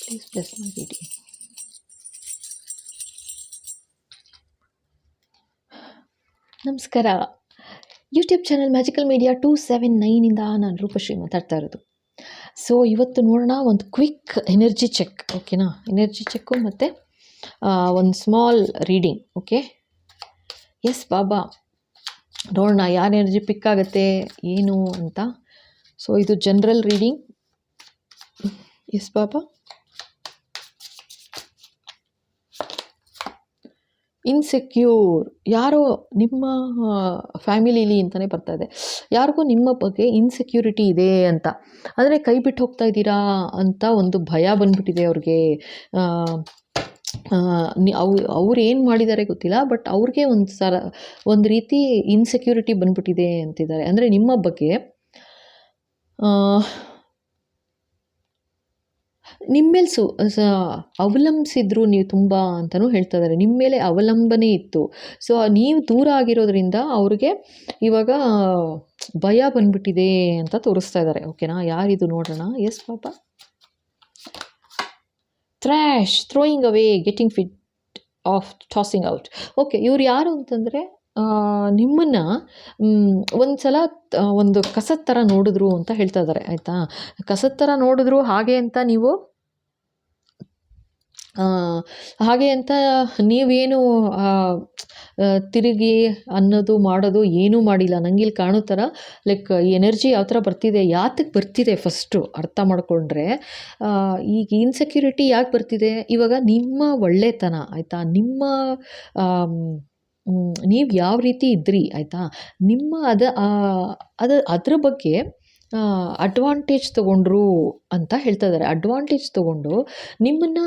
Please bless my video. ನಮಸ್ಕಾರ. YouTube channel magical media two seven ನೈನಿಂದ ನಾನು ರೂಪಶ್ರೀ ಮಾತಾಡ್ತಾ ಇರೋದು. ಸೊ ಇವತ್ತು ನೋಡೋಣ ಒಂದು ಕ್ವಿಕ್ ಎನರ್ಜಿ ಚೆಕ್ ಓಕೆನಾ ಎನರ್ಜಿ ಚೆಕ್ಕು ಮತ್ತು ಒಂದು ಸ್ಮಾಲ್ ರೀಡಿಂಗ್ ಓಕೆ ಎಸ್ ಬಾಬಾ ನೋಡೋಣ, ಯಾರು ಎನರ್ಜಿ ಪಿಕ್ ಆಗುತ್ತೆ, ಏನು ಅಂತ? ಸೊ ಇದು ಜನರಲ್ ರೀಡಿಂಗ್ ಎಸ್ ಬಾಬಾ ಇನ್ಸೆಕ್ಯೂರ್ ಯಾರೋ ನಿಮ್ಮ ಫ್ಯಾಮಿಲೀಲಿ ಅಂತಲೇ ಬರ್ತಾ ಇದೆ. ಯಾರಿಗೂ ನಿಮ್ಮ ಬಗ್ಗೆ ಇನ್ಸೆಕ್ಯೂರಿಟಿ ಇದೆ ಅಂತ. ಅಂದರೆ ಕೈ ಬಿಟ್ಟು ಹೋಗ್ತಾ ಇದ್ದೀರಾ ಅಂತ ಒಂದು ಭಯ ಬಂದ್ಬಿಟ್ಟಿದೆ ಅವ್ರಿಗೆ. ಅವ್, ಅವ್ರು ಏನು ಮಾಡಿದ್ದಾರೆ ಗೊತ್ತಿಲ್ಲ ಬಟ್ ಅವ್ರಿಗೆ ಒಂದು ಸಲ ಒಂದು ರೀತಿ ಇನ್ಸೆಕ್ಯೂರಿಟಿ ಬಂದ್ಬಿಟ್ಟಿದೆ ಅಂತಿದ್ದಾರೆ. ಅಂದರೆ ನಿಮ್ಮ ಬಗ್ಗೆ ನಿಮ್ಮ ಮೇಲೆ ಸು, ಸ, ಅವಲಂಬಿಸಿದ್ರು ನೀವು ತುಂಬ ಅಂತಲೂ ಹೇಳ್ತಾ ಇದ್ದಾರೆ ನಿಮ್ಮ ಮೇಲೆ ಅವಲಂಬನೆ ಇತ್ತು. ಸೊ, ನೀವು ದೂರ ಆಗಿರೋದ್ರಿಂದ ಅವ್ರಿಗೆ ಇವಾಗ ಭಯ ಬಂದ್ಬಿಟ್ಟಿದೆ ಅಂತ ತೋರಿಸ್ತಾ ಇದ್ದಾರೆ ಓಕೆನಾ? ಯಾರಿದು ನೋಡೋಣ ಎಸ್ ಪಾಪ. Thrash, throwing away, getting fit off, tossing out. Okay, ಇವ್ರು ಯಾರು ಅಂತಂದರೆ ನಿಮ್ಮನ್ನು ಒಂದು ಸಲ ಒಂದು ಕಸದ ಥರ ನೋಡಿದ್ರು ಅಂತ ಹೇಳ್ತಾ ಇದ್ದಾರೆ ಆಯಿತಾ? ಕಸದ ಥರ ನೋಡಿದ್ರು ಹಾಗೆ ಅಂತ ನೀವು ಹಾಗೆ ಅಂತ ನೀವೇನು ತಿರುಗಿ ಅನ್ನೋದು ಮಾಡೋದು ಏನೂ ಮಾಡಿಲ್ಲ. ನಂಗೆ ಇಲ್ಲಿ ಕಾಣೋ ಥರ ಲೈಕ್ ಎನರ್ಜಿ ಯಾವ ಥರ ಬರ್ತಿದೆ ಯಾತಕ್ಕೆ ಬರ್ತಿದೆ ಫಸ್ಟು ಅರ್ಥ ಮಾಡಿಕೊಂಡ್ರೆ ಈಗ ಇನ್ಸೆಕ್ಯೂರಿಟಿ ಯಾಕೆ ಬರ್ತಿದೆ? ಇವಾಗ ನಿಮ್ಮ ಒಳ್ಳೆತನ, ಆಯಿತಾ? ನಿಮ್ಮ ನೀವು ಯಾವ ರೀತಿ ಇದ್ರಿ, ಆಯಿತಾ? ನಿಮ್ಮ ಅದು ಅದು, ಅದ್ರ ಬಗ್ಗೆ ಅಡ್ವಾಂಟೇಜ್ ತೊಗೊಂಡ್ರು ಅಂತ ಹೇಳ್ತಾ ಇದ್ದಾರೆ ಅಡ್ವಾಂಟೇಜ್ ತೊಗೊಂಡು ನಿಮ್ಮನ್ನು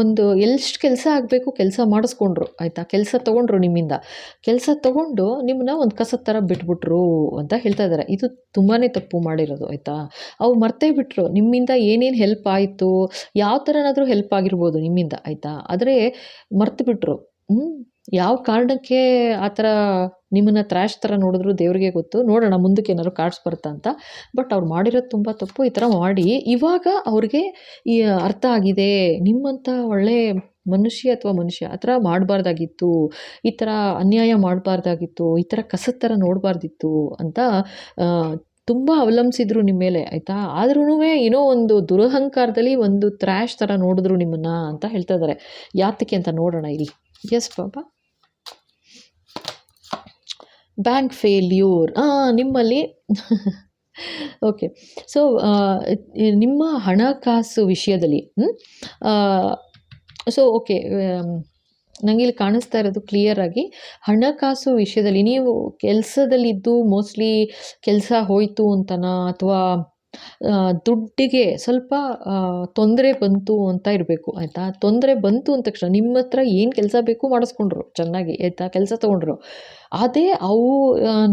ಒಂದು ಎಷ್ಟು ಕೆಲಸ ಆಗಬೇಕು ಕೆಲಸ ಮಾಡಿಸ್ಕೊಂಡ್ರು, ಆಯಿತಾ? ಕೆಲಸ ತೊಗೊಂಡ್ರು ನಿಮ್ಮಿಂದ. ಕೆಲಸ ತೊಗೊಂಡು ನಿಮ್ಮನ್ನ ಒಂದು ಕಸದ ಥರ ಬಿಟ್ಬಿಟ್ರು ಅಂತ ಹೇಳ್ತಾ ಇದ್ದಾರೆ ಇದು ತುಂಬಾ ತಪ್ಪು ಮಾಡಿರೋದು, ಆಯಿತಾ? ಅವು ಮರ್ತೇ ಬಿಟ್ಟರು ನಿಮ್ಮಿಂದ ಏನೇನು ಹೆಲ್ಪ್ ಆಯಿತು? ಯಾವ ಥರನಾದರೂ ಹೆಲ್ಪ್ ಆಗಿರ್ಬೋದು ನಿಮ್ಮಿಂದ, ಆಯಿತಾ? ಆದರೆ ಮರ್ತು ಬಿಟ್ಟರು ಹ್ಞೂ ಯಾವ ಕಾರಣಕ್ಕೆ ಆ ಥರ ನಿಮ್ಮನ್ನು ತ್ರ್ಯಾಶ್ ಥರ ನೋಡಿದ್ರು ದೇವ್ರಿಗೆ ಗೊತ್ತು? ನೋಡೋಣ, ಮುಂದಕ್ಕೆ ಏನಾದ್ರು ಕಾರ್ಡ್ಸ್ ಬರುತ್ತಾ ಅಂತ. ಬಟ್ ಅವ್ರು ಮಾಡಿರೋದು ತುಂಬ ತಪ್ಪು. ಈ ಥರ ಮಾಡಿ, ಇವಾಗ ಅವ್ರಿಗೆ ಈ ಅರ್ಥ ಆಗಿದೆ. ನಿಮ್ಮಂಥ ಒಳ್ಳೆ ಮನುಷ್ಯ ಅಥವಾ ಮನುಷ್ಯ ಆ ಥರ ಮಾಡಬಾರ್ದಾಗಿತ್ತು. ಈ ಥರ ಅನ್ಯಾಯ ಮಾಡಬಾರ್ದಾಗಿತ್ತು. ಈ ಥರ ಕಸದ ಥರ ನೋಡಬಾರ್ದಿತ್ತು ಅಂತ ತುಂಬ ಅವಲಂಬಿಸಿದ್ರು ನಿಮ್ಮ ಮೇಲೆ, ಆಯಿತಾ? ಆದ್ರೂ ಏನೋ ಒಂದು ದುರಹಂಕಾರದಲ್ಲಿ ಒಂದು ತ್ರ್ಯಾಶ್ ಥರ ನೋಡಿದ್ರು ನಿಮ್ಮನ್ನು ಅಂತ ಹೇಳ್ತಾ ಇದ್ದಾರೆ. ಯಾತಕ್ಕೆ ಅಂತ ನೋಡೋಣ ಇಲ್ಲಿ. ಎಸ್ ಬಾಬಾ ಬ್ಯಾಂಕ್ ಫೇಲ್ಯೂರ್ ನಿಮ್ಮಲ್ಲಿ ಓಕೆ ಸೊ ನಿಮ್ಮ ಹಣಕಾಸು ವಿಷಯದಲ್ಲಿ ಸೊ ಓಕೆ ನನಗೆ ಇಲ್ಲಿ ಕಾಣಿಸ್ತಾ ಇರೋದು ಕ್ಲಿಯರಾಗಿ ಹಣಕಾಸು ವಿಷಯದಲ್ಲಿ ನೀವು ಕೆಲಸದಲ್ಲಿದ್ದು ಮೋಸ್ಟ್ಲಿ ಕೆಲಸ ಹೋಯಿತು ಅಂತನಾ ಅಥವಾ ದುಡ್ಡಿಗೆ ಸ್ವಲ್ಪ ತೊಂದರೆ ಬಂತು ಅಂತ ಇರಬೇಕು, ಆಯಿತಾ? ತೊಂದರೆ ಬಂತು ಅಂದ ತಕ್ಷಣ ನಿಮ್ಮ ಹತ್ರ ಏನು ಕೆಲಸ ಬೇಕು ಮಾಡಿಸ್ಕೊಂಡ್ರು, ಚೆನ್ನಾಗಿ, ಆಯಿತಾ? ಕೆಲಸ ತೊಗೊಂಡ್ರು. ಅದೇ ಅವು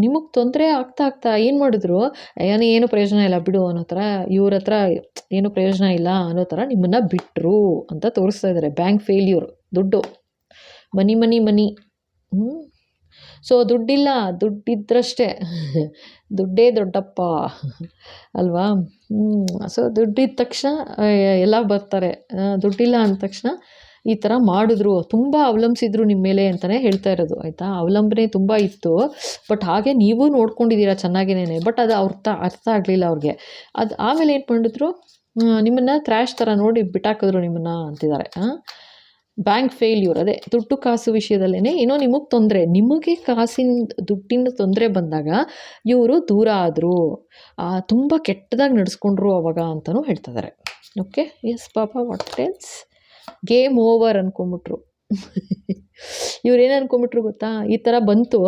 ನಿಮಗೆ ತೊಂದರೆ ಆಗ್ತಾ ಆಗ್ತಾ ಏನು ಮಾಡಿದ್ರು? ಏನೇ ಏನು ಪ್ರಯೋಜನ ಇಲ್ಲ, ಬಿಡು ಅನ್ನೋ ಥರ, ಇವ್ರ ಹತ್ರ ಏನು ಪ್ರಯೋಜನ ಇಲ್ಲ ಅನ್ನೋ ಥರ ನಿಮ್ಮನ್ನು ಬಿಟ್ಟರು ಅಂತ ತೋರಿಸ್ತಾ ಇದ್ದಾರೆ ಬ್ಯಾಂಕ್ ಫೇಲ್ಯೂರ್ ದುಡ್ಡು. ಮನಿ ಮನಿ ಮನಿ. ಸೊ ದುಡ್ಡಿಲ್ಲ, ದುಡ್ಡಿದ್ರಷ್ಟೇ. ದುಡ್ಡೇ ದೊಡ್ಡಪ್ಪ. ಅಲ್ವಾ? ಸೊ ದುಡ್ಡಿದ್ದ ತಕ್ಷಣ ಎಲ್ಲ ಬರ್ತಾರೆ. ದುಡ್ಡಿಲ್ಲ ಅಂದ ತಕ್ಷಣ ಈ ಥರ ಮಾಡಿದ್ರು. ತುಂಬ ಅವಲಂಬಿಸಿದ್ರು ನಿಮ್ಮ ಮೇಲೆ ಅಂತಲೇ ಹೇಳ್ತಾ ಇರೋದು, ಆಯಿತಾ? ಅವಲಂಬನೆ ತುಂಬ ಇತ್ತು. ಬಟ್ ಹಾಗೆ ನೀವು ನೋಡ್ಕೊಂಡಿದ್ದೀರಾ ಚೆನ್ನಾಗಿನೇ ಬಟ್ ಅದು ಅರ್ಥ ಅರ್ಥ ಆಗಲಿಲ್ಲ ಅವ್ರಿಗೆ. ಅದು ಆಮೇಲೆ ಏನು ಮಾಡಿದ್ರು ನಿಮ್ಮನ್ನು ತ್ರ್ಯಾಶ್ ಥರ ನೋಡಿ ಬಿಟ್ಟಾಕಿದ್ರು ನಿಮ್ಮನ್ನು ಅಂತಿದ್ದಾರೆ. ಹಾಂ ಬ್ಯಾಂಕ್ ಫೇಲ್ಯೂರ್, ಅದೇ ದುಡ್ಡು ಕಾಸು ವಿಷಯದಲ್ಲೇ ಏನೋ ನಿಮಗೆ ತೊಂದರೆ, ನಿಮಗೆ ಕಾಸಿನ ದುಡ್ಡಿನ ತೊಂದರೆ ಬಂದಾಗ ಇವರು ದೂರ ಆದರು ತುಂಬ ಕೆಟ್ಟದಾಗಿ ನಡೆಸ್ಕೊಂಡ್ರು ಅವಾಗ ಅಂತಲೂ ಹೇಳ್ತಿದ್ದಾರೆ ಓಕೆ ಎಸ್ ಪಾಪ ವಾಟ್ ಟೆಲ್ಸ್ ಗೇಮ್ ಓವರ್ ಅಂದ್ಕೊಂಬಿಟ್ರು ಇವ್ರು ಏನು ಅನ್ಕೊಂಬಿಟ್ರು ಗೊತ್ತಾ? ಈ ಥರ ಬಂತು.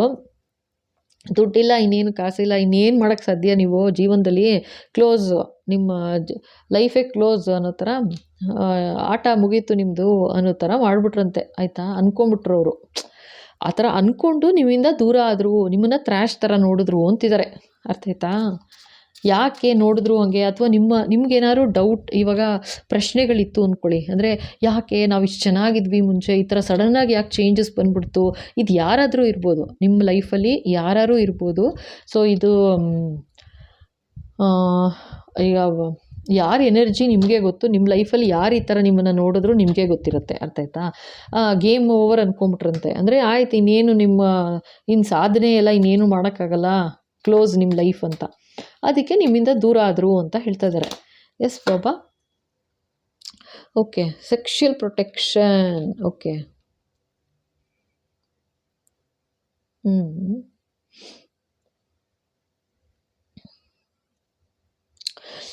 ದುಡ್ಡಿಲ್ಲ, ಇನ್ನೇನು ಕಾಸಿಲ್ಲ, ಇನ್ನೇನು ಮಾಡೋಕ್ಕೆ ಸಾಧ್ಯ ನೀವು ಜೀವನದಲ್ಲಿ? ಕ್ಲೋಸ್ ನಿಮ್ಮ ಲೈಫೇ ಕ್ಲೋಸ್ ಅನ್ನೋ ಥರ ಆಟ ಮುಗೀತು ನಿಮ್ಮದು ಅನ್ನೋ ಥರ ಮಾಡಿಬಿಟ್ರಂತೆ, ಆಯಿತಾ? ಅಂದ್ಕೊಂಬಿಟ್ರು ಅವರು. ಆ ಥರ ಅಂದ್ಕೊಂಡು ನಿಮ್ಮಿಂದ ದೂರ ಆದರು, ನಿಮ್ಮನ್ನು ತ್ರ್ಯಾಶ್ ಥರ ನೋಡಿದ್ರು ಅಂತಿದ್ದಾರೆ ಅರ್ಥ ಆಯ್ತಾ? ಯಾಕೆ ನೋಡಿದ್ರು ಹಂಗೆ? ಅಥವಾ ನಿಮ್ಮ, ನಿಮ್ಗೇನಾದ್ರು ಡೌಟ್ ಇವಾಗ ಪ್ರಶ್ನೆಗಳಿತ್ತು ಅಂದ್ಕೊಳ್ಳಿ ಅಂದರೆ ಯಾಕೆ ನಾವು ಇಷ್ಟು ಚೆನ್ನಾಗಿದ್ವಿ ಮುಂಚೆ, ಈ ಥರ ಸಡನ್ನಾಗಿ ಯಾಕೆ ಚೇಂಜಸ್ ಬಂದ್ಬಿಡ್ತು? ಇದು ಯಾರಾದರೂ ಇರ್ಬೋದು. ನಿಮ್ಮ ಲೈಫಲ್ಲಿ ಯಾರಾದ್ರೂ ಇರ್ಬೋದು. ಸೊ ಇದು ಈಗ ಯಾರ ಎನರ್ಜಿ ನಿಮಗೆ ಗೊತ್ತು? ನಿಮ್ಮ ಲೈಫಲ್ಲಿ ಯಾರು ಈ ಥರ ನಿಮ್ಮನ್ನು ನೋಡಿದ್ರು ನಿಮಗೆ ಗೊತ್ತಿರುತ್ತೆ. ಅರ್ಥ ಆಯ್ತಾ? ಗೇಮ್ ಓವರ್ ಅಂದ್ಕೊಂಬಿಟ್ರಂತೆ ಅಂದರೆ ಆಯ್ತು, ಇನ್ನೇನು ನಿಮ್ಮ ಇನ್ನು ಸಾಧನೆ ಎಲ್ಲ ಇನ್ನೇನು ಮಾಡೋಕ್ಕಾಗಲ್ಲ? ಕ್ಲೋಸ್ ನಿಮ್ಮ ಲೈಫ್ ಅಂತ. ಅದಕ್ಕೆ ನಿಮ್ಮಿಂದ ದೂರ ಆದರು ಅಂತ ಹೇಳ್ತಾ ಇದ್ದಾರೆ ಎಸ್ ಬಾಬಾ ಓಕೆ, ಸೆಕ್ಷುಯಲ್ ಪ್ರೊಟೆಕ್ಷನ್. ಓಕೆ. ಹ್ಞೂ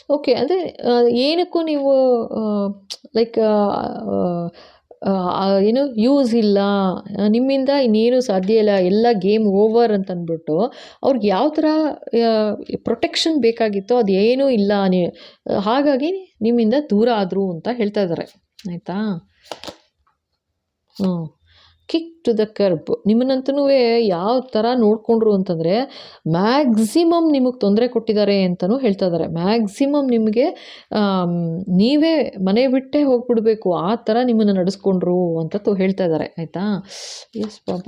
ಓಕೆ ಅಂದರೆ ಏನಕ್ಕೂ ನೀವು ಲೈಕ್ ಏನು ಯೂಸ್ ಇಲ್ಲ. ನಿಮ್ಮಿಂದ ಇನ್ನೇನು ಸಾಧ್ಯ ಇಲ್ಲ. ಎಲ್ಲ ಗೇಮ್ ಓವರ್ ಅಂತ ಅಂದ್ಬಿಟ್ಟು, ಅವ್ರಿಗೆ ಯಾವ ಥರ ಪ್ರೊಟೆಕ್ಷನ್ ಬೇಕಾಗಿತ್ತೋ ಅದು ಏನೂ ಇಲ್ಲ ನೀ, ಹಾಗಾಗಿ ನಿಮ್ಮಿಂದ ದೂರ ಆದರು ಅಂತ ಹೇಳ್ತಾ ಇದ್ದಾರೆ ಆಯಿತಾ? ಹ್ಞೂ ಕಿಕ್ ಟು ದ ಕರ್ಬ್ ನಿಮ್ಮನ್ನಂತೂ ಯಾವ ಥರ ನೋಡಿಕೊಂಡ್ರು ಅಂತಂದರೆ ಮ್ಯಾಕ್ಸಿಮಮ್ ನಿಮಗೆ ತೊಂದರೆ ಕೊಟ್ಟಿದ್ದಾರೆ ಅಂತಲೂ ಹೇಳ್ತಾ ಇದ್ದಾರೆ ಮ್ಯಾಕ್ಸಿಮಮ್ ನಿಮಗೆ ನೀವೇ ಮನೆ ಬಿಟ್ಟೇ ಹೋಗ್ಬಿಡ್ಬೇಕು, ಆ ಥರ ನಿಮ್ಮನ್ನು ನಡೆಸ್ಕೊಂಡ್ರು ಅಂತ ಹೇಳ್ತಾ ಇದ್ದಾರೆ ಆಯಿತಾ? ಎಸ್ ಪಾಪ.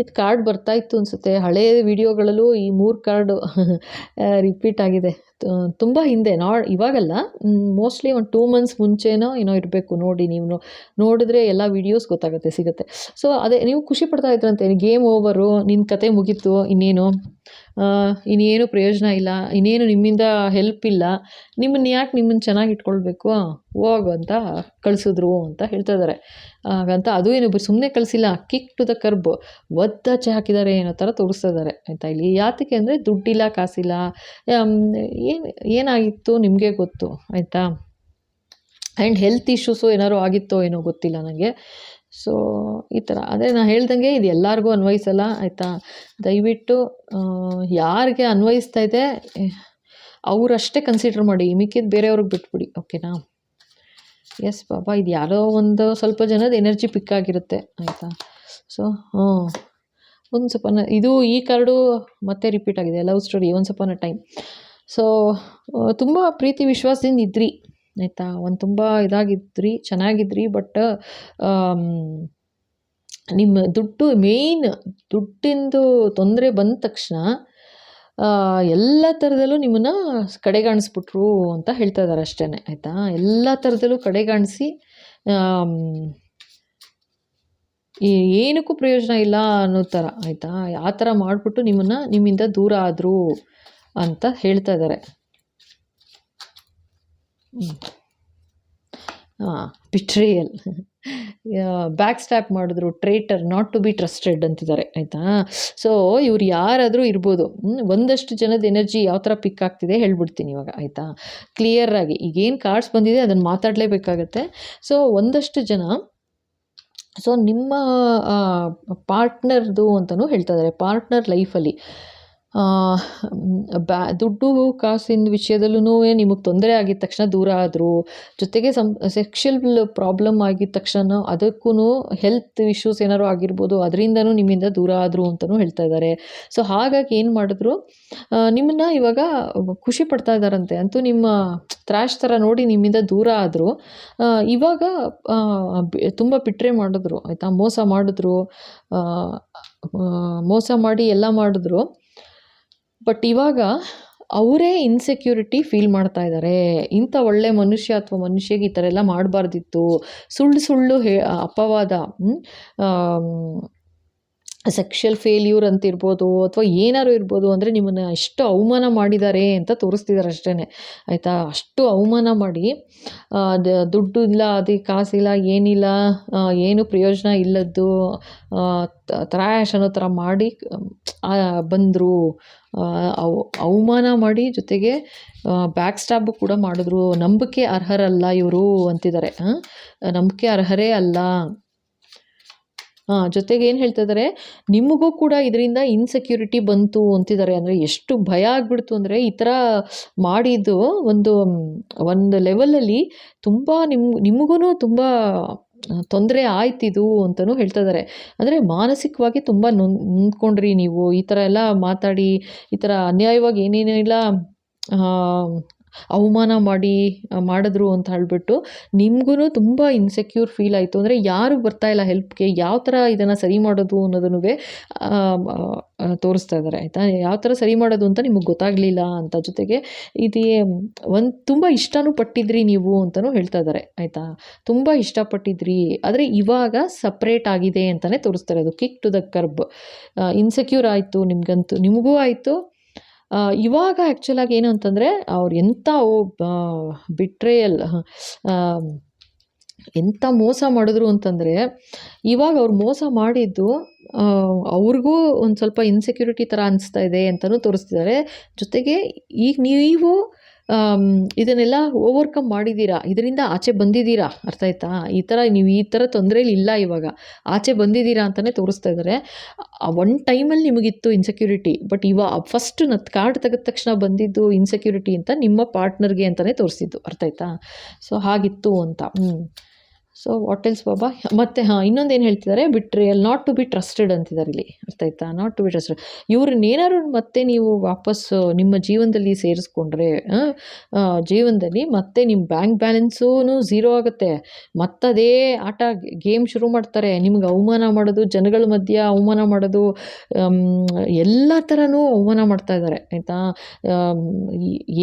ಇದು ಕಾರ್ಡ್ ಬರ್ತಾಯಿತ್ತು ಅನಿಸುತ್ತೆ. ಹಳೆಯ ವಿಡಿಯೋಗಳಲ್ಲೂ ಈ ಮೂರು ಕಾರ್ಡು ರಿಪೀಟ್ ಆಗಿದೆ. ತುಂಬ ಹಿಂದೆ ನಾ ಇವಾಗಲ್ಲ ಮೋಸ್ಟ್ಲಿ ಒಂದು ಟೂ ಮಂತ್ಸ್ ಮುಂಚೆನೋ ಏನೋ ಇರಬೇಕು, ನೋಡಿ ನೀವು ನೋಡಿದ್ರೆ ಎಲ್ಲ ವೀಡಿಯೋಸ್ ಗೊತ್ತಾಗುತ್ತೆ, ಸಿಗುತ್ತೆ. ಸೊ ಅದೇ, ನೀವು ಖುಷಿ ಪಡ್ತಾ ಇದ್ರಂತೆ, ಗೇಮ್ ಓವರು ನಿನ್ನ ಕತೆ ಮುಗೀತು, ಇನ್ನೇನು? ಇನ್ನೇನು ಪ್ರಯೋಜನ ಇಲ್ಲ, ಇನ್ನೇನು ನಿಮ್ಮಿಂದ ಹೆಲ್ಪ್ ಇಲ್ಲ, ನಿಮ್ಮನ್ನು ಯಾಕೆ ನಿಮ್ಮನ್ನು ಚೆನ್ನಾಗಿ ಇಟ್ಕೊಳ್ಬೇಕು? ಹೋಗು ಅಂತ ಕಳಿಸಿದ್ರು ಅಂತ ಹೇಳ್ತಾ ಇದ್ದಾರೆ ಹಾಗಂತ ಅದು ಏನು ಸುಮ್ಮನೆ ಕಳಿಸಿಲ್ಲ ಕಿಕ್ ಟು ದ ಕರ್ಬ್ ಒದ್ದಾಚೆ ಹಾಕಿದ್ದಾರೆ ಏನೋ ಥರ ತೋರಿಸ್ತಾ ಇದ್ದಾರೆ ಆಯಿತಾ? ಇಲ್ಲಿ ಯಾತಕ್ಕೆ ಅಂದರೆ ದುಡ್ಡಿಲ್ಲ ಕಾಸಿಲ್ಲ ಏನು, ಏನಾಗಿತ್ತು ನಿಮಗೆ ಗೊತ್ತು, ಆಯಿತಾ? ಆ್ಯಂಡ್ ಹೆಲ್ತ್ ಇಶ್ಯೂಸು ಏನಾದ್ರು ಆಗಿತ್ತೋ ಏನೋ ಗೊತ್ತಿಲ್ಲ ನನಗೆ. ಸೊ ಈ ಥರ. ಅದೇ ನಾನು ಹೇಳ್ದಂಗೆ ಇದು ಎಲ್ಲರಿಗೂ ಅನ್ವಯಿಸಲ್ಲ, ಆಯಿತಾ? ದಯವಿಟ್ಟು ಯಾರಿಗೆ ಅನ್ವಯಿಸ್ತಾ ಇದೆ ಅವರಷ್ಟೇ ಕನ್ಸಿಡರ್ ಮಾಡಿ ಮಿಕ್ಕಿದ್ದು ಬೇರೆಯವ್ರಿಗೆ ಬಿಟ್ಬಿಡಿ ಓಕೆನಾ ಎಸ್ ಬಾಬಾ ಇದು ಯಾರೋ ಒಂದು ಸ್ವಲ್ಪ ಜನದ ಎನರ್ಜಿ ಪಿಕ್ ಆಗಿರುತ್ತೆ, ಆಯಿತಾ? ಸೊ ಹ್ಞೂ. ಒಂದು ಸ್ವಲ್ಪ ಇದು ಈ ಕಾರ್ಡು ಮತ್ತೆ ರಿಪೀಟ್ ಆಗಿದೆ, ಲವ್ ಸ್ಟೋರಿ ಒಂದು ಸ್ವಲ್ಪ ಟೈಮ್ ಸೊ ತುಂಬ ಪ್ರೀತಿ, ವಿಶ್ವಾಸದಿಂದ ಇದ್ರಿ. ಆಯಿತಾ? ಒಂದು ತುಂಬ ಇದಾಗಿದ್ರಿ, ಚೆನ್ನಾಗಿದ್ರಿ ಬಟ್ ನಿಮ್ಮ ದುಡ್ಡು ಮೇಯ್ನ್ ದುಡ್ಡಿಂದು ತೊಂದರೆ ಬಂದ ತಕ್ಷಣ ಎಲ್ಲ ಥರದಲ್ಲೂ ನಿಮ್ಮನ್ನು ಕಡೆಗಾಣಿಸ್ಬಿಟ್ರು ಅಂತ ಹೇಳ್ತಾ ಇದ್ದಾರೆ ಅಷ್ಟೇ ಆಯಿತಾ? ಎಲ್ಲ ಥರದಲ್ಲೂ ಕಡೆಗಾಣಿಸಿ ಏನಕ್ಕೂ ಪ್ರಯೋಜನ ಇಲ್ಲ ಅನ್ನೋ ಥರ, ಆಯಿತಾ? ಆ ಥರ ಮಾಡಿಬಿಟ್ಟು ನಿಮ್ಮನ್ನು ನಿಮ್ಮಿಂದ ದೂರ ಆದರು ಅಂತ ಹೇಳ್ತಾ ಇದ್ದಾರೆ ಬಿಟ್ರೇಯಲ್ ಬ್ಯಾಕ್ ಸ್ಟ್ಯಾಪ್ ಮಾಡಿದ್ರು traitor not to be trusted ಅಂತಿದ್ದಾರೆ, ಆಯಿತಾ? ಸೊ ಇವ್ರು ಯಾರಾದರೂ ಇರ್ಬೋದು ಒಂದಷ್ಟು ಜನದ ಎನರ್ಜಿ ಯಾವ ಥರ ಪಿಕ್ ಆಗ್ತಿದೆ ಹೇಳ್ಬಿಡ್ತೀನಿ ಇವಾಗ, ಆಯಿತಾ? ಕ್ಲಿಯರಾಗಿ ಈಗೇನು ಕಾರ್ಡ್ಸ್ ಬಂದಿದೆ ಅದನ್ನು ಮಾತಾಡಲೇಬೇಕಾಗತ್ತೆ. ಸೊ ಒಂದಷ್ಟು ಜನ ಸೊ ನಿಮ್ಮ ಪಾರ್ಟ್ನರ್ದು ಅಂತಲೂ ಹೇಳ್ತಾ ಇದ್ದಾರೆ ಪಾರ್ಟ್ನರ್ ಲೈಫಲ್ಲಿ ಬ್ಯಾ ದುಡ್ಡು ಕಾಸಿನ ವಿಷಯದಲ್ಲೂ ನಿಮಗೆ ತೊಂದರೆ ಆಗಿದ ತಕ್ಷಣ ದೂರ ಆದರು, ಜೊತೆಗೆ ಸಮ್ ಸೆಕ್ಷುಯಲ್ ಪ್ರಾಬ್ಲಮ್ ಆಗಿದ ತಕ್ಷಣ ಅದಕ್ಕೂ ಹೆಲ್ತ್ ಇಶ್ಯೂಸ್ ಏನಾದ್ರು ಆಗಿರ್ಬೋದು, ಅದರಿಂದನೂ ನಿಮ್ಮಿಂದ ದೂರ ಆದರು ಅಂತಲೂ ಹೇಳ್ತಾ ಇದ್ದಾರೆ ಸೊ ಹಾಗಾಗಿ ಏನು ಮಾಡಿದ್ರು ನಿಮ್ಮನ್ನು ಇವಾಗ ಖುಷಿ ಪಡ್ತಾ ಇದ್ದಾರಂತೆ ಅಂತೂ ನಿಮ್ಮ ತ್ರಾಶ್ ಥರ ನೋಡಿ ನಿಮ್ಮಿಂದ ದೂರ ಆದರು ಇವಾಗ ತುಂಬ ಬಿಟ್ರೆ ಮಾಡಿದ್ರು. ಆಯಿತಾ? ಮೋಸ ಮಾಡಿದ್ರು. ಮೋಸ ಮಾಡಿ ಎಲ್ಲ ಮಾಡಿದ್ರು. ಬಟ್ ಇವಾಗ ಅವರೇ ಇನ್ಸೆಕ್ಯೂರಿಟಿ ಫೀಲ್ ಮಾಡ್ತಾ ಇದ್ದಾರೆ ಇಂಥ ಒಳ್ಳೆ ಮನುಷ್ಯ ಅಥವಾ ಮನುಷ್ಯಗೆ ಈ ಥರ ಎಲ್ಲ ಮಾಡಬಾರ್ದಿತ್ತು. ಸುಳ್ಳು ಸುಳ್ಳು ಹೇ, ಅಪವಾದ ಸೆಕ್ಷುವಲ್ ಫೇಲ್ಯೂರ್ ಅಂತ ಇರ್ಬೋದು ಅಥವಾ ಏನಾದ್ರು ಇರ್ಬೋದು ಅಂದರೆ ನಿಮ್ಮನ್ನು ಎಷ್ಟು ಅವಮಾನ ಮಾಡಿದ್ದಾರೆ ಅಂತ ತೋರಿಸ್ತಿದ್ದಾರೆ ಅಷ್ಟೇ ಆಯಿತಾ? ಅಷ್ಟು ಅವಮಾನ ಮಾಡಿ ದುಡ್ಡು ಇಲ್ಲ, ಅದು ಕಾಸಿಲ್ಲ ಏನಿಲ್ಲ ಏನು ಪ್ರಯೋಜನ ಇಲ್ಲದ್ದು ತ್ರಾಶ್ ಅನ್ನೋ ಥರ ಮಾಡಿ ಬಂದರು ಅವ, ಅವಮಾನ ಮಾಡಿ ಜೊತೆಗೆ ಬ್ಯಾಕ್ ಸ್ಟಾಬು ಕೂಡ ಮಾಡಿದ್ರು. ನಂಬಿಕೆ ಅರ್ಹರಲ್ಲ ಇವರು ಅಂತಿದ್ದಾರೆ ನಂಬಿಕೆ ಅರ್ಹರೇ ಅಲ್ಲ. ಜೊತೆಗೆ ಏನು ಹೇಳ್ತಾ ಇದ್ದಾರೆ ನಿಮಗೂ ಕೂಡ ಇದರಿಂದ ಇನ್ಸೆಕ್ಯೂರಿಟಿ ಬಂತು ಅಂತಿದ್ದಾರೆ ಅಂದರೆ ಎಷ್ಟು ಭಯ ಆಗಿಬಿಡ್ತು ಅಂದರೆ ಈ ಥರ ಮಾಡಿದ್ದು ಒಂದು ಒಂದು ಲೆವೆಲಲ್ಲಿ ತುಂಬ ನಿಮ್ ನಿಮಗೂ ತುಂಬ ತೊಂದರೆ ಆಯ್ತಿದು ಅಂತಲೂ ಹೇಳ್ತಾ ಇದ್ದಾರೆ ಅಂದರೆ ಮಾನಸಿಕವಾಗಿ ತುಂಬ ನೊಂದ್ಕೊಂಡ್ರಿ ನೀವು. ಈ ಥರ ಎಲ್ಲ ಮಾತಾಡಿ, ಈ ಥರ ಅನ್ಯಾಯವಾಗಿ ಏನೇನೆಲ್ಲ ಅವಮಾನ ಮಾಡಿ ಮಾಡಿದ್ರು ಅಂತ ಹೇಳಿಬಿಟ್ಟು ನಿಮ್ಗೂ ತುಂಬ ಇನ್ಸೆಕ್ಯೂರ್ ಫೀಲ್ ಆಯಿತು. ಅಂದರೆ ಯಾರು ಇಲ್ಲ ಹೆಲ್ಪ್ಗೆ ಯಾವ ಥರ ಇದನ್ನು ಸರಿ ಮಾಡೋದು ಅನ್ನೋದನ್ನು ತೋರಿಸ್ತಾ ಇದ್ದಾರೆ ಆಯಿತಾ? ಯಾವ ಥರ ಸರಿ ಮಾಡೋದು ಅಂತ ನಿಮಗೆ ಗೊತ್ತಾಗಲಿಲ್ಲ ಅಂತ ಜೊತೆಗೆ ಇದೇ, ಒಂದು ತುಂಬ ಇಷ್ಟನೂ ಪಟ್ಟಿದ್ರಿ ನೀವು ಅಂತಲೂ ಹೇಳ್ತಾ ಇದ್ದಾರೆ ಆಯಿತಾ? ತುಂಬ ಇಷ್ಟಪಟ್ಟಿದ್ರಿ, ಆದರೆ ಇವಾಗ ಸಪ್ರೇಟ್ ಆಗಿದೆ ಅಂತಲೇ ತೋರಿಸ್ತಾರೆ ಅದು kick to the curb insecure ಆಯಿತು ನಿಮಗಂತೂ, ನಿಮಗೂ ಆಯಿತು ಇವಾಗ ಆ್ಯಕ್ಚುಲಾಗಿ ಏನು ಅಂತಂದರೆ ಅವ್ರು ಎಂಥ ಬಿಟ್ರೇಯಲ್ ಎಂಥ ಮೋಸ ಮಾಡಿದ್ರು ಅಂತಂದರೆ ಇವಾಗ ಅವ್ರು ಮೋಸ ಮಾಡಿದ್ದು ಅವ್ರಿಗೂ ಒಂದು ಸ್ವಲ್ಪ ಇನ್ಸೆಕ್ಯೂರಿಟಿ ಥರ ಅನಿಸ್ತಾ ಇದೆ ಅಂತಲೂ ತೋರಿಸ್ತಿದ್ದಾರೆ. ಜೊತೆಗೆ ಈಗ ನೀವು ಇದನ್ನೆಲ್ಲ ಓವರ್ಕಮ್ ಮಾಡಿದ್ದೀರಾ? ಇದರಿಂದ ಆಚೆ ಬಂದಿದ್ದೀರಾ? ಅರ್ಥ ಆಯ್ತಾ? ಈ ಥರ ನೀವು ಈ ಥರ ತೊಂದರೆಯಲ್ಲಿ ಇಲ್ಲ ಇವಾಗ. ಆಚೆ ಬಂದಿದ್ದೀರಾ ಅಂತಲೇ ತೋರಿಸ್ತಾ ಇದ್ದಾರೆ ಒನ್ ಟೈಮಲ್ಲಿ ನಿಮಗಿತ್ತು ಇನ್ಸೆಕ್ಯೂರಿಟಿ ಬಟ್ ಇವಾಗ ಫಸ್ಟ್ ನತ್ ಕಾರ್ಡ್ ತೆಗೆದ ತಕ್ಷಣ ಬಂದಿದ್ದು ಇನ್ಸೆಕ್ಯೂರಿಟಿ ಅಂತ ನಿಮ್ಮ ಪಾರ್ಟ್ನರ್ಗೆ ಅಂತಲೇ ತೋರಿಸಿದ್ದು. ಅರ್ಥ ಆಯ್ತಾ? ಸೊ ಹಾಗಿತ್ತು ಅಂತ. ಹ್ಞೂ ಸೊ ವಾಟ್ ಎಲ್ಸ್ ಬಾಬಾ ಮತ್ತು, ಹಾಂ, ಇನ್ನೊಂದು ಏನು ಹೇಳ್ತಿದ್ದಾರೆ ಅಲ್ಲಿ ನಾಟ್ ಟು ಬಿ ಟ್ರಸ್ಟೆಡ್ ಅಂತಿದ್ದಾರೆ ಇಲ್ಲಿ. ಅರ್ಥ ಆಯ್ತಾ? ನಾಟ್ ಟು ಬಿ ಟ್ರಸ್ಟೆಡ್ ಇವ್ರನ್ನೇನಾದ್ರು ಮತ್ತೆ ನೀವು ವಾಪಸ್ ನಿಮ್ಮ ಜೀವನದಲ್ಲಿ ಸೇರಿಸ್ಕೊಂಡ್ರೆ ಜೀವನದಲ್ಲಿ ಮತ್ತೆ ನಿಮ್ಮ ಬ್ಯಾಂಕ್ ಬ್ಯಾಲೆನ್ಸೂ ಝೀರೋ ಆಗುತ್ತೆ. ಮತ್ತದೇ ಆಟ ಗೇಮ್ ಶುರು ಮಾಡ್ತಾರೆ. ನಿಮ್ಗೆ ಅವಮಾನ ಮಾಡೋದು, ಜನಗಳ ಮಧ್ಯೆ ಅವಮಾನ ಮಾಡೋದು ಎಲ್ಲ ಥರನೂ ಅವಮಾನ ಮಾಡ್ತಾ ಇದ್ದಾರೆ ಆಯಿತಾ?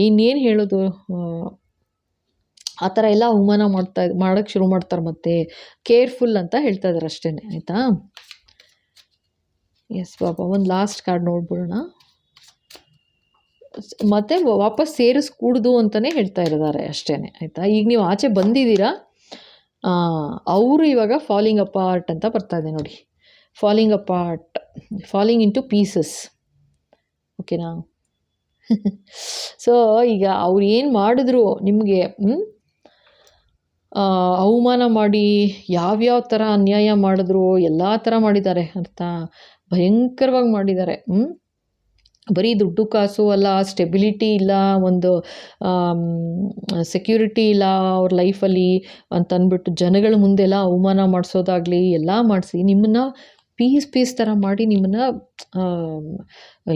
ಏನೇನು ಹೇಳೋದು ಆ, ಥರ ಎಲ್ಲ ಅವಮಾನ ಮಾಡ್ತಾ ಮಾಡೋಕ್ಕೆ ಶುರು ಮಾಡ್ತಾರೆ ಮತ್ತೆ. ಕೇರ್ಫುಲ್ ಅಂತ ಹೇಳ್ತಾ ಇದ್ದಾರೆ ಅಷ್ಟೇ ಆಯಿತಾ? ಎಸ್ ಬಾಬಾ ಒಂದು ಲಾಸ್ಟ್ ಕಾರ್ಡ್ ನೋಡ್ಬಿಡೋಣ. ಮತ್ತೆ ವಾಪಸ್ ಸೇರಿಸ್ಕೂಡ್ದು ಅಂತಲೇ ಹೇಳ್ತಾ ಇದ್ದಾರೆ ಅಷ್ಟೇ ಆಯಿತಾ? ಈಗ ನೀವು ಆಚೆ ಬಂದಿದ್ದೀರಾ? ಅವರು ಇವಾಗ ಫಾಲಿಂಗ್ ಅಪಾರ್ಟ್ ಅಂತ ಬರ್ತಾ ಇದೆ ನೋಡಿ. Falling apart falling into pieces ಓಕೆನಾ ಸೊ ಈಗ ಅವ್ರು ಏನು ಮಾಡಿದ್ರು ನಿಮಗೆ ಅವಮಾನ ಮಾಡಿ ಯಾವ್ಯಾವ ಥರ ಅನ್ಯಾಯ ಮಾಡಿದ್ರು, ಎಲ್ಲ ಥರ ಮಾಡಿದ್ದಾರೆ ಅರ್ಥ ಭಯಂಕರವಾಗಿ ಮಾಡಿದ್ದಾರೆ. ಬರೀ ದುಡ್ಡು ಕಾಸು ಅಲ್ಲ ಸ್ಟೆಬಿಲಿಟಿ ಇಲ್ಲ, ಒಂದು ಸೆಕ್ಯೂರಿಟಿ ಇಲ್ಲ ಅವ್ರ ಲೈಫಲ್ಲಿ ಅಂತ ಅಂದ್ಬಿಟ್ಟು ಜನಗಳ ಮುಂದೆಲ್ಲ ಅವಮಾನ ಮಾಡಿಸೋದಾಗಲಿ ಎಲ್ಲ ಮಾಡಿಸಿ ನಿಮ್ಮನ್ನ ಪೀಸ್ ಪೀಸ್ ಥರ ಮಾಡಿ ನಿಮ್ಮನ್ನು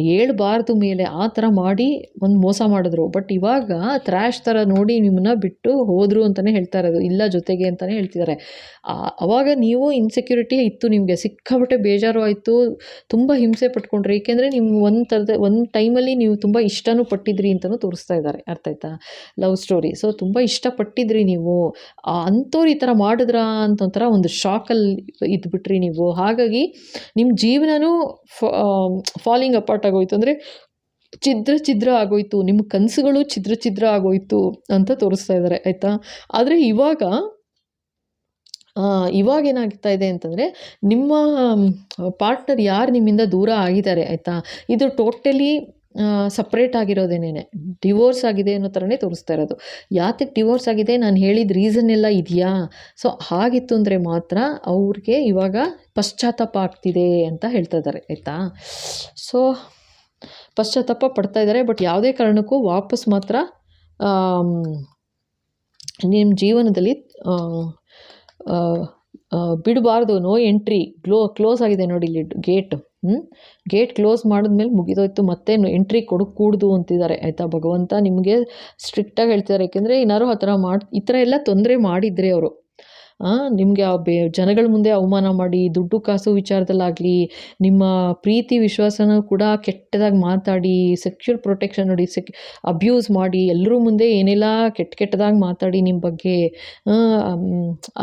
ಹೇಳ್ಬಾರ್ದು ಮೇಲೆ ಆ ಥರ ಮಾಡಿ ಒಂದು ಮೋಸ ಮಾಡಿದ್ರು. ಬಟ್ ಇವಾಗ ತ್ರ್ಯಾಶ್ ಥರ ನೋಡಿ ನಿಮ್ಮನ್ನ ಬಿಟ್ಟು ಹೋದರು ಅಂತಲೇ ಹೇಳ್ತಾ ಇರೋದು. ಇಲ್ಲ ಜೊತೆಗೆ ಅಂತಲೇ ಹೇಳ್ತಿದ್ದಾರೆ. ಅವಾಗ ನೀವು ಇನ್ಸೆಕ್ಯೂರಿಟಿ ಇತ್ತು ನಿಮಗೆ. ಸಿಕ್ಕಾಪಟ್ಟೆ ಬೇಜಾರು ಆಯಿತು. ತುಂಬ ಹಿಂಸೆ ಪಟ್ಕೊಂಡ್ರಿ. ಏಕೆಂದರೆ ನಿಮ್ಮ ಒಂದು ಥರದ, ಒಂದು ಟೈಮಲ್ಲಿ ನೀವು ತುಂಬ ಇಷ್ಟನೂ ಪಟ್ಟಿದ್ರಿ ಅಂತಲೂ ತೋರಿಸ್ತಾ ಇದ್ದಾರೆ. ಅರ್ಥ ಆಯ್ತಾ? ಲವ್ ಸ್ಟೋರಿ ಸೊ ತುಂಬ ಇಷ್ಟಪಟ್ಟಿದ್ರಿ ನೀವು. ಅಂಥವ್ರು ಈ ಥರ ಮಾಡಿದ್ರಾ ಅಂತ ಒಂಥರ ಒಂದು ಶಾಕಲ್ಲಿ ಇದ್ಬಿಟ್ರಿ ನೀವು. ಹಾಗಾಗಿ ನಿಮ್ಮ ಜೀವನನೂ ಫಾಲಿಂಗ್ ಅಪಾರ್ಟ್ ಆಗೋಯ್ತು. ಅಂದರೆ ಛಿದ್ರ ಛಿದ್ರ ಆಗೋಯ್ತು, ನಿಮ್ಮ ಕನಸುಗಳು ಛಿದ್ರ ಛಿದ್ರ ಆಗೋಯ್ತು ಅಂತ ತೋರಿಸ್ತಾ ಇದ್ದಾರೆ ಆಯಿತಾ? ಆದರೆ ಇವಾಗ ಇವಾಗ ಏನಾಗ್ತಾ ಇದೆ ಅಂತಂದರೆ ನಿಮ್ಮ ಪಾರ್ಟ್ನರ್ ಯಾರು ನಿಮ್ಮಿಂದ ದೂರ ಆಗಿದ್ದಾರೆ, ಆಯಿತಾ? ಇದು ಟೋಟಲಿ ಸಪ್ರೇಟ್ ಆಗಿರೋದೇನೇ ಡಿವೋರ್ಸ್ ಆಗಿದೆ ಅನ್ನೋ ಥರನೇ ತೋರಿಸ್ತಾ ಇರೋದು. ಯಾತಕ್ಕೆ ಡಿವೋರ್ಸ್ ಆಗಿದೆ? ನಾನು ಹೇಳಿದ ರೀಸನ್ ಎಲ್ಲ ಇದೆಯಾ? ಸೊ ಹಾಗಿತ್ತು ಅಂದರೆ ಮಾತ್ರ ಅವ್ರಿಗೆ ಇವಾಗ ಪಶ್ಚಾತ್ತಾಪ ಆಗ್ತಿದೆ ಅಂತ ಹೇಳ್ತಾ ಇದ್ದಾರೆ ಆಯಿತಾ? ಸೊ ಪಶ್ಚಾತ್ತಾಪ ಪಡ್ತಾ ಇದ್ದಾರೆ ಬಟ್ ಯಾವುದೇ ಕಾರಣಕ್ಕೂ ವಾಪಸ್ ಮಾತ್ರ ನಿಮ್ಮ ಜೀವನದಲ್ಲಿ ಬಿಡಬಾರ್ದು. ನೋ ಎಂಟ್ರಿ ಗ್ಲೋ ಕ್ಲೋಸ್ ಆಗಿದೆ ನೋಡಿ ಇಲ್ಲಿ ಗೇಟ್ ಹ್ಞೂ ಗೇಟ್ ಕ್ಲೋಸ್ ಮಾಡಿದ್ಮೇಲೆ ಮುಗಿದೋಯ್ತು ಮತ್ತೆ ಎಂಟ್ರಿ ಕೊಡಕ್ಕೂಡ್ದು ಅಂತಿದ್ದಾರೆ. ಆಯಿತಾ? ಭಗವಂತ ನಿಮಗೆ ಸ್ಟ್ರಿಕ್ಟಾಗಿ ಹೇಳ್ತಿದ್ದಾರೆ. ಯಾಕೆಂದರೆ ಏನಾದ್ರು ಆ ಥರ ಮಾಡಿ ಈ ಥರ ಎಲ್ಲ ತೊಂದರೆ ಮಾಡಿದರೆ ಅವರು. ನಿಮಗೆ ಆ ಬೇ ಜನಗಳ ಮುಂದೆ ಅವಮಾನ ಮಾಡಿ, ದುಡ್ಡು ಕಾಸು ವಿಚಾರದಲ್ಲಾಗಲಿ, ನಿಮ್ಮ ಪ್ರೀತಿ ವಿಶ್ವಾಸನೂ ಕೂಡ ಕೆಟ್ಟದಾಗಿ ಮಾತಾಡಿ ಸೆಕ್ಯೂರ್ ಪ್ರೊಟೆಕ್ಷನ್ ನೋಡಿ ಸೆಕ್ ಅಬ್ಯೂಸ್ ಮಾಡಿ ಎಲ್ಲರೂ ಮುಂದೆ ಏನೆಲ್ಲ ಕೆಟ್ಟ ಕೆಟ್ಟದಾಗಿ ಮಾತಾಡಿ ನಿಮ್ಮ ಬಗ್ಗೆ,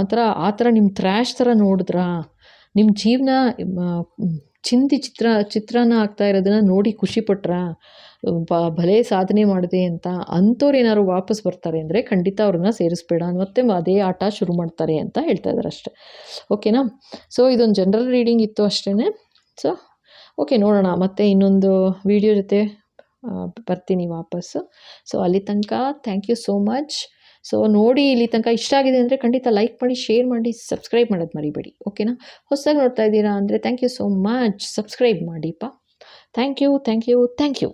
ಆ ಥರ ಆ ಥರ ನಿಮ್ಮ ಥ್ರ್ಯಾಶ್ ಥರ ನೋಡಿದ್ರಾ? ನಿಮ್ಮ ಜೀವನ ಚಿಂದಿ ಚಿತ್ರ, ಚಿತ್ರಾನ್ನ ಆಗ್ತಾ ಇರೋದನ್ನ ನೋಡಿ ಖುಷಿಪಟ್ರಾ ಭಲೇ ಸಾಧನೆ ಮಾಡಿದೆ ಅಂತ ಅಂಥವ್ರು ಏನಾದ್ರು ವಾಪಸ್ ಬರ್ತಾರೆ ಅಂದರೆ ಖಂಡಿತ ಅವ್ರನ್ನ ಸೇರಿಸ್ಬೇಡ, ಮತ್ತೆ ಅದೇ ಆಟ ಶುರು ಮಾಡ್ತಾರೆ ಅಂತ ಹೇಳ್ತಾ ಇದ್ದಾರೆ ಅಷ್ಟೆ. ಓಕೆನಾ? ಸೊ ಇದೊಂದು ಜನರಲ್ ರೀಡಿಂಗ್ ಇತ್ತು ಅಷ್ಟೇ ಸೊ ಓಕೆ ನೋಡೋಣ. ಮತ್ತೆ ಇನ್ನೊಂದು ವಿಡಿಯೋ ಜೊತೆ ಬರ್ತೀನಿ ವಾಪಸ್ಸು ಸೊ ಅಲ್ಲಿ ತನಕ thank you so much so ನೋಡಿ ಇಲ್ಲಿ ತನಕ ಇಷ್ಟ ಆಗಿದೆ ಅಂದರೆ ಖಂಡಿತ ಲೈಕ್ ಮಾಡಿ ಶೇರ್ ಮಾಡಿ ಸಬ್ಸ್ಕ್ರೈಬ್ ಮಾಡೋದು ಮರಿಬೇಡಿ ಓಕೆನಾ ಹೊಸದಾಗಿ ನೋಡ್ತಾ ಇದ್ದೀರಾ ಅಂದರೆ thank you so much subscribe ಮಾಡಿಪ್ಪ. Thank you thank you thank you